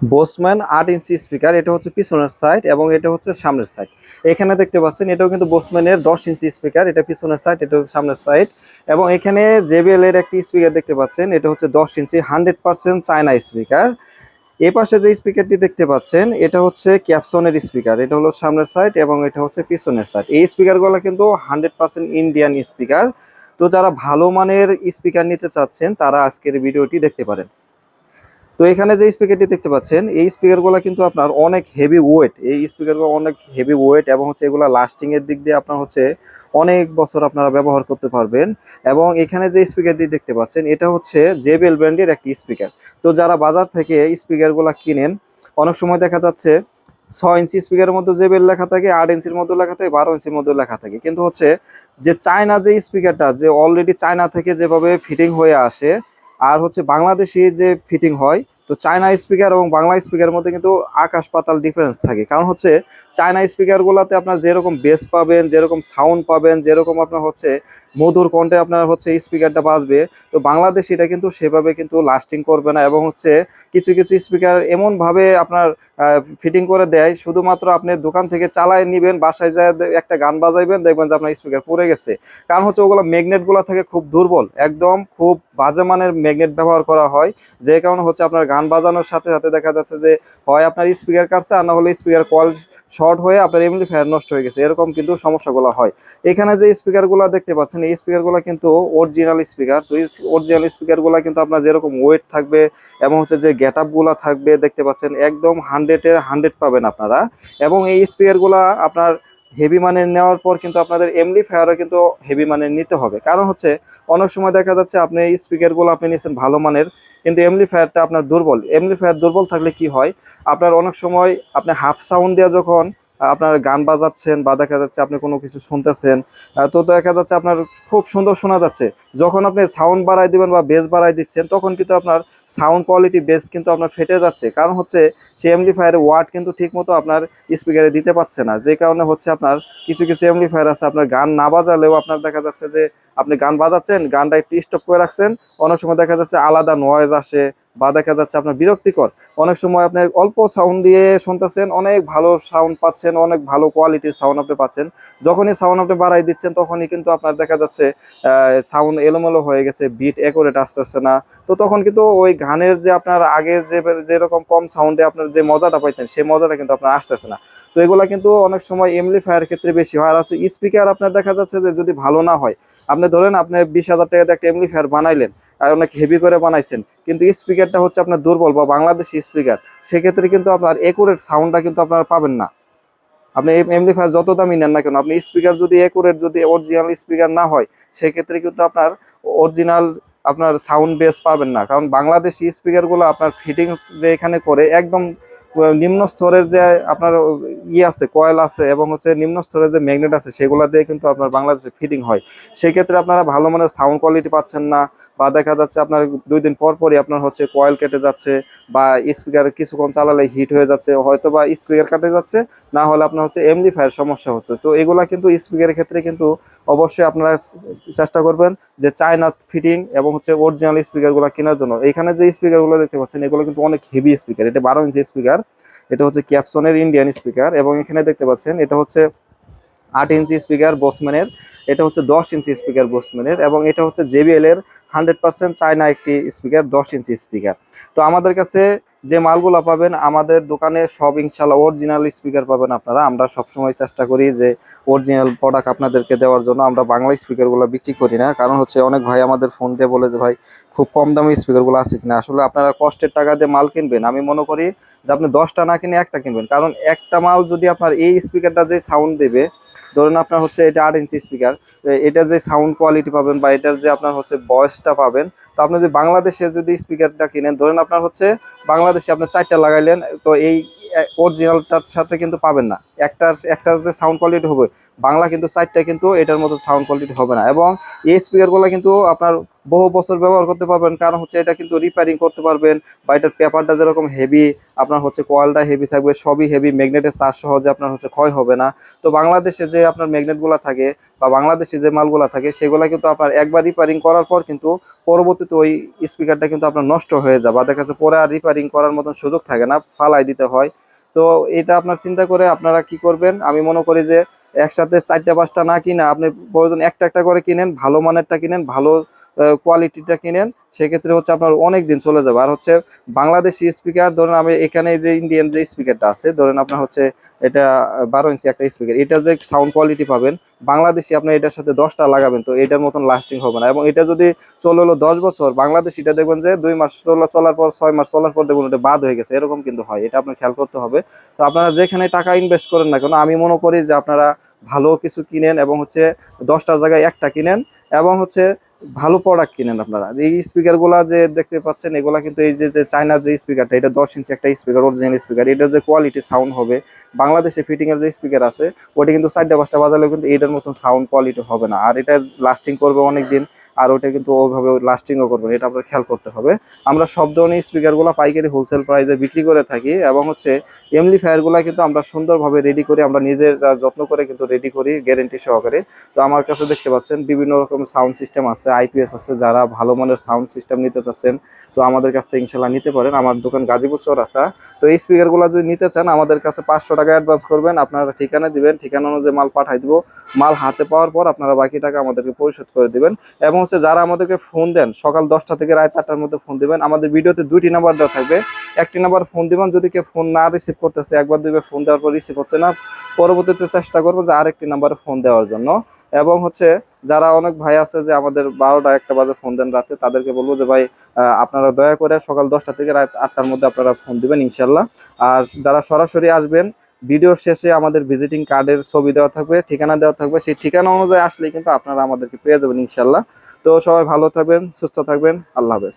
বোসম্যান আট inch speaker, এটা হচ্ছে পিছনের সাইড এবং এটা হচ্ছে সামনের সাইড এখানে দেখতে পাচ্ছেন, এটাও কিন্তু বোসম্যানের দশ ইঞ্চি স্পিকার, এটা পিছনের সাইড এটা হচ্ছে সামনের সাইড এবং এখানে জেবিএল এর একটি স্পিকার দেখতে পাচ্ছেন, এটা হচ্ছে দশ inch, hundred percent China speaker. এ পাশে যে স্পিকারটি দেখতে পাচ্ছেন, এটা হচ্ছে ক্যাপসনের স্পিকার, এটা হলো সামনের সাইড এবং এটা হচ্ছে পিছনের সাইড এই স্পিকারগুলো কিন্তু হান্ড্রেড পার্সেন্ট ইন্ডিয়ান স্পিকার। তো যারা ভালো মানের স্পিকার নিতে চাচ্ছেন, তারা আজকের ভিডিওটি দেখতে পারেন। তো এখানে যে স্পিকারটি দেখতে পাচ্ছেন, এই স্পিকারগুলো কিন্তু আপনার অনেক হেভি ওয়েট এই স্পিকারগুলো অনেক হেভি ওয়েট এবং হচ্ছে এগুলো লাস্টিং এর দিক দিয়ে আপনার হচ্ছে অনেক বছর আপনারা ব্যবহার করতে পারবেন। এবং এখানে যে স্পিকারটি দেখতে পাচ্ছেন, এটা হচ্ছে জেবেল ব্র্যান্ডের একটি স্পিকার তো যারা বাজার থেকে স্পিকারগুলো কিনেন, অনেক সময় দেখা যাচ্ছে ছয় ইঞ্চি স্পিকারের মধ্যে জেবেল লেখা থাকে, আট ইঞ্চির মধ্যে লেখা থাকে, বারো ইঞ্চির মধ্যে লেখা থাকে। কিন্তু হচ্ছে যে চায়না যে স্পিকারটা যে অলরেডি চায়না থেকে যেভাবে ফিটিং হয়ে আসে আর হচ্ছে বাংলাদেশে যে ফিটিং হয়, তো চায়না স্পিকার এবং বাংলা স্পিকারের মধ্যে কিন্তু আকাশ পাতাল ডিফারেন্স থাকে। কারণ হচ্ছে চায়না স্পিকারগুলোতে আপনার যেরকম বেস পাবেন, যেরকম সাউন্ড পাবেন, যেরকম আপনার হচ্ছে মধুর কণ্ঠে আপনার হচ্ছে স্পিকারটা বাজবে, তো বাংলাদেশ এটা কিন্তু সেভাবে কিন্তু লাস্টিং করবে না এবং হচ্ছে কিছু কিছু স্পিকার এমনভাবে আপনার ফিটিং করে দেয়। শুধুমাত্র আপনি দোকান থেকে চালায় নিবেন, বাসায় যায় একটা গান বাজাইবেন, দেখবেন যে আপনার স্পিকার পড়ে গেছে। কারণ হচ্ছে ওগুলো ম্যাগনেটগুলো থাকে খুব দুর্বল, একদম খুব বাজে মানের ম্যাগনেট ব্যবহার করা হয়। যে কারণে হচ্ছে আপনার গান বাজানোর সাথে সাথে দেখা যাচ্ছে যে হয় আপনার স্পিকার কাটছে, আর না হলে স্পিকার কল শর্ট হয়ে আপনার এমনি ফ্যান নষ্ট হয়ে গেছে। এরকম কিন্তু সমস্যাগুলো হয়। এখানে যে স্পিকারগুলো দেখতে পাচ্ছেন, এই স্পিকারগুলো কিন্তু অরিজিনাল স্পিকার তো এই অরিজিনাল স্পিকারগুলো কিন্তু আপনার যেরকম ওয়েট থাকবে, এবং হচ্ছে যে গেট থাকবে, দেখতে পাচ্ছেন, একদম হান্ড্রেডের হান্ড্রেড পাবেন আপনারা। এবং এই স্পিকারগুলো আপনার হেভি মানের নেওয়ার পর কিন্তু আপনাদের এমলি ফায়ারও কিন্তু হেভি মানের নিতে হবে। কারণ হচ্ছে, অনেক সময় দেখা যাচ্ছে আপনি এই স্পিকারগুলো আপনি নিয়েছেন ভালো মানের, কিন্তু এমলি ফায়ারটা আপনার দুর্বল। এমলি ফায়ার দুর্বল থাকলে কি হয়? আপনার অনেক সময় আপনি হাফ সাউন্ড দেওয়া যখন আপনার গান বাজাচ্ছেন বা দেখা যাচ্ছে আপনি কোনো কিছু শুনতেছেন তো দেখা যাচ্ছে আপনার খুব সুন্দর শোনা যাচ্ছে। যখন আপনি সাউন্ড বাড়াই দিবেন বা বেস বাড়াই দিচ্ছেন, তখন কিন্তু আপনার সাউন্ড কোয়ালিটি বেস কিন্তু আপনার ফেটে যাচ্ছে। কারণ হচ্ছে সেই এমপ্লিফায়ারের ওয়ার্ড কিন্তু ঠিকমতো আপনার স্পিকারে দিতে পারছে না। যে কারণে হচ্ছে আপনার কিছু কিছু এমলিফায়ার আছে, আপনার গান না বাজালেও আপনার দেখা যাচ্ছে যে আপনি গান বাজাচ্ছেন, গানটা একটু স্টপ করে রাখছেন, অনেক সময় দেখা যাচ্ছে আলাদা নয়েজ আসে বা দেখা যাচ্ছে আপনার বিরক্তিকর। অনেক সময় আপনি অল্প সাউন্ড দিয়ে শুনতেছেন, অনেক ভালো সাউন্ড পাচ্ছেন, অনেক ভালো কোয়ালিটির সাউন্ড আপনি পাচ্ছেন। যখনই সাউন্ড আপনি বাড়াই দিচ্ছেন, তখনই কিন্তু আপনার দেখা যাচ্ছে সাউন্ড এলোমেলো হয়ে গেছে বিট অ্যাকুরেট আসতেছে না। তো তখন কিন্তু ওই গানের যে আপনার আগের যে, যেরকম কম সাউন্ডে আপনার যে মজাটা পাইতেন, সেই মজাটা কিন্তু আপনার আসতেছে না। তো এগুলা কিন্তু অনেক সময় এমপ্লিফায়ার ক্ষেত্রে বেশি হয়। আর হচ্ছে স্পিকার আপনার দেখা যাচ্ছে যে যদি ভালো না হয়, আপনি ধরেন আপনি বিশ হাজার টাকাতে একটা এমনি এমপ্লিফায়ার বানাইলেন আর অনেক হেভি করে বানাইছেন। কিন্তু স্পিকারটা হচ্ছে আপনার দুর্বল বা বাংলাদেশি স্পিকার সেক্ষেত্রে কিন্তু আপনার একুরেট সাউন্ডটা কিন্তু আপনারা পাবেন না। আপনি এমপ্লিফায়ার যত দামি নেন না কেন, আপনি স্পিকার যদি একুরেট যদি অরিজিনাল স্পিকার না হয়, সেক্ষেত্রে কিন্তু আপনার অরিজিনাল আপনার সাউন্ড বেস পাবেন না। কারণ বাংলাদেশি স্পিকারগুলো আপনার ফিটিং যে এখানে করে, একদম নিম্ন স্তরের যে আপনার ই আছে, কয়েল আছে এবং হচ্ছে নিম্ন স্তরের যে ম্যাগনেট আছে, সেগুলো দিয়ে কিন্তু আপনার বাংলাদেশে ফিটিং হয়। সেই ক্ষেত্রে আপনারা ভালো মানের সাউন্ড কোয়ালিটি পাচ্ছেন না বা দেখা যাচ্ছে আপনার দুই দিন পর পরই আপনার হচ্ছে কয়েল কেটে যাচ্ছে বা স্পিকার কিছুক্ষণ চালালে হিট হয়ে যাচ্ছে হয়তো বা স্পিকার কাটে যাচ্ছে না হলে আপনার হচ্ছে এমপ্লিফায়ার সমস্যা হচ্ছে। তো এগুলা কিন্তু স্পিকারের ক্ষেত্রে কিন্তু অবশ্যই আপনারা চেষ্টা করবেন যে চায়না ফিটিং এবং হচ্ছে অরিজিনাল স্পিকারগুলো কেনার জন্য। এখানে যে স্পিকারগুলো দেখতে পাচ্ছেন, এগুলো কিন্তু অনেক হেভি স্পিকার এটা বারো ইঞ্চি স্পিকার এটা হচ্ছে ক্যাপসনের ইন্ডিয়ান স্পিকার এবং এখানে দেখতে পাচ্ছেন, এটা হচ্ছে আট ইঞ্চি স্পিকার বসম্যানের এটা হচ্ছে দশ ইঞ্চি স্পিকার বসম্যানের এবং এটা হচ্ছে জেবিএল এর হান্ড্রেড পার্সেন্ট চায়না একটি স্পিকার দশ ইঞ্চি স্পিকার তো আমাদের কাছে যে মালগুলো পাবেন, আমাদের দোকানে সব ইনশাল্লাহ অরিজিনাল স্পিকার পাবেন আপনারা। আমরা সবসময় চেষ্টা করি যে অরিজিনাল প্রোডাক্ট আপনাদেরকে দেওয়ার জন্য। আমরা বাংলা স্পিকারগুলো বিক্রি করি না। কারণ হচ্ছে অনেক ভাই আমাদের ফোন দিয়ে বলে যে, ভাই, খুব কম দামি স্পিকারগুলো আছে কিনা? আসলে আপনারা কষ্টের টাকা দিয়ে মাল কিনবেন। আমি মনে করি যে, আপনি দশটা না কিনে একটা কিনবেন। কারণ একটা মাল যদি আপনার এই স্পিকারটা যে সাউন্ড দেবে, ধরুন আপনার হচ্ছে এটা আট ইঞ্চি স্পিকার এটা যে সাউন্ড কোয়ালিটি পাবেন বা এটার যে আপনার হচ্ছে ভয়েসটা পাবেন, তো আপনি যদি বাংলাদেশে যদি স্পিকারটা কিনেন, ধরেন আপনার হচ্ছে বাংলাদেশে আপনি চারটা লাগাইলেন, তো এই অরিজিনালটার সাথে কিন্তু পাবেন না। একটার একটার যে সাউন্ড কোয়ালিটি হবে, বাংলা কিন্তু চারটা কিন্তু এটার মতো সাউন্ড কোয়ালিটি হবে না। এবং এই স্পিকারগুলো কিন্তু আপনার বহু বছর ব্যবহার করতে পারবেন। কারণ হচ্ছে এটা কিন্তু রিপেয়ারিং করতে পারবেন বা এটার পেপারটা যেরকম হেভি আপনার হচ্ছে কোয়ালটা হেভি থাকবে, সবই হেভি ম্যাগনেটের চার্জ সহজে আপনার হচ্ছে ক্ষয় হবে না। তো বাংলাদেশে যে আপনার ম্যাগনেটগুলো থাকে বা বাংলাদেশে যে মালগুলো থাকে, সেগুলো কিন্তু আপনার একবার রিপেয়ারিং করার পর কিন্তু পরবর্তীতে ওই স্পিকারটা কিন্তু আপনার নষ্ট হয়ে যায় বা দেখা যাচ্ছে পরে আর রিপেয়ারিং করার মতন সুযোগ থাকে না, ফালাই দিতে হয়। তো এটা আপনার চিন্তা করে আপনারা কি করবেন? আমি মনে করি যে একসাথে চারটা, পাঁচটা না কিনা আপনি প্রয়োজন একটা একটা করে কিনেন, ভালো মানেরটা কিনেন, ভালো কোয়ালিটিটা কিনেন, সেক্ষেত্রে হচ্ছে আপনার অনেক দিন চলে যাবে। আর হচ্ছে বাংলাদেশি স্পিকার ধরেন আমি এখানে যে ইন্ডিয়ান যে স্পিকারটা আছে, ধরেন আপনার হচ্ছে এটা বারো ইঞ্চি একটা স্পিকার এটা যে সাউন্ড কোয়ালিটি পাবেন, বাংলাদেশি আপনি এটার সাথে দশটা লাগাবেন, তো এটার মতন লাস্টিং হবে না। এবং এটা যদি চলে হলো দশ বছর, বাংলাদেশিটা দেখবেন যে দুই মাস চলা চলার পর, ছয় মাস চলার পর দেখবেন ওটা বাদ হয়ে গেছে, এরকম কিন্তু হয়, এটা আপনার খেয়াল করতে হবে। তো আপনারা যেখানে টাকা ইনভেস্ট করেন না কেন, আমি মনে করি যে আপনারা ভালো কিছু কিনেন এবং হচ্ছে দশটার জায়গায় একটা কিনেন, এবং হচ্ছে ভালো প্রোডাক্ট কিনেন আপনারা। এই স্পিকারগুলা যে দেখতে পাচ্ছেন, এগুলা কিন্তু এই যে চায়নার যে স্পিকারটা এটা দশ ইঞ্চি একটা স্পিকার অরিজিনাল স্পিকার এটা যে কোয়ালিটি সাউন্ড হবে, বাংলাদেশে ফিটিং এর যে স্পিকার আছে ওটা কিন্তু চারটা পাঁচটা বাজালেও কিন্তু এটার মতন সাউন্ড কোয়ালিটি হবে না। আর এটা লাস্টিং করবে অনেক দিন আর ওটা কিন্তু ওইভাবে লাস্টিংও করবে এটা আপনার খেয়াল করতে হবে। আমরা সব ধরনের স্পিকারগুলো পাইকারি হোলসেল প্রাইসে বিক্রি করে থাকি এবং হচ্ছে এমপ্লিফায়ারগুলো কিন্তু আমরা সুন্দরভাবে রেডি করে আমরা নিজের যত্ন করে কিন্তু রেডি করি গ্যারেন্টি সহকারে। তো আমার কাছে দেখতে পাচ্ছেন বিভিন্ন রকম সাউন্ড সিস্টেম আছে আইপিএস আছে, যারা ভালো মানের সাউন্ড সিস্টেম নিতে চাচ্ছেন, তো আমাদের কাছ থেকে ইনশাল্লাহ নিতে পারেন। আমার দোকান গাজীপুর চৌরাস্তা। তো এই স্পিকারগুলো যদি নিতে চান, আমাদের কাছে পাঁচশো টাকা অ্যাডভান্স করবেন, আপনারা ঠিকানা দিবেন, ঠিকানা অনুযায়ী মাল পাঠাই দিব। মাল হাতে পাওয়ার পর আপনারা বাকি টাকা আমাদেরকে পরিশোধ করে দিবেন এবং হচ্ছে যারা আমাদেরকে ফোন দেন, সকাল দশটা থেকে রাত আটটার মধ্যে ফোন দিবেন। আমাদের ভিডিওতে দুইটি নাম্বার দেওয়া থাকবে। একটি নাম্বার ফোন দিবেন, যদি কেউ ফোন না রিসিভ করতেছে, একবার দুইবার ফোন দেওয়ার পর রিসিভ হচ্ছে না, পরবর্তীতে চেষ্টা করব যে আরেকটি নাম্বারে ফোন দেওয়ার জন্য। এবং হচ্ছে যারা অনেক ভাই আছে যে আমাদের বারোটা একটা বাজে ফোন দেন রাতে, তাদেরকে বলব যে ভাই আপনারা দয়া করে সকাল দশটা থেকে রাত আটটার মধ্যে আপনারা ফোন দিবেন ইনশাল্লাহ। আর যারা সরাসরি আসবেন ভিডিওর শেষে আমাদের ভিজিটিং কার্ডের ছবি দেওয়া থাকবে, ঠিকানা দেওয়া থাকবে। সেই ঠিকানা অনুযায়ী আসলে কিন্তু আপনারা আমাদেরকে পেয়ে যাবেন ইনশাল্লাহ। তো সবাই ভালো থাকবেন, সুস্থ থাকবেন। আল্লাহ হাফেজ।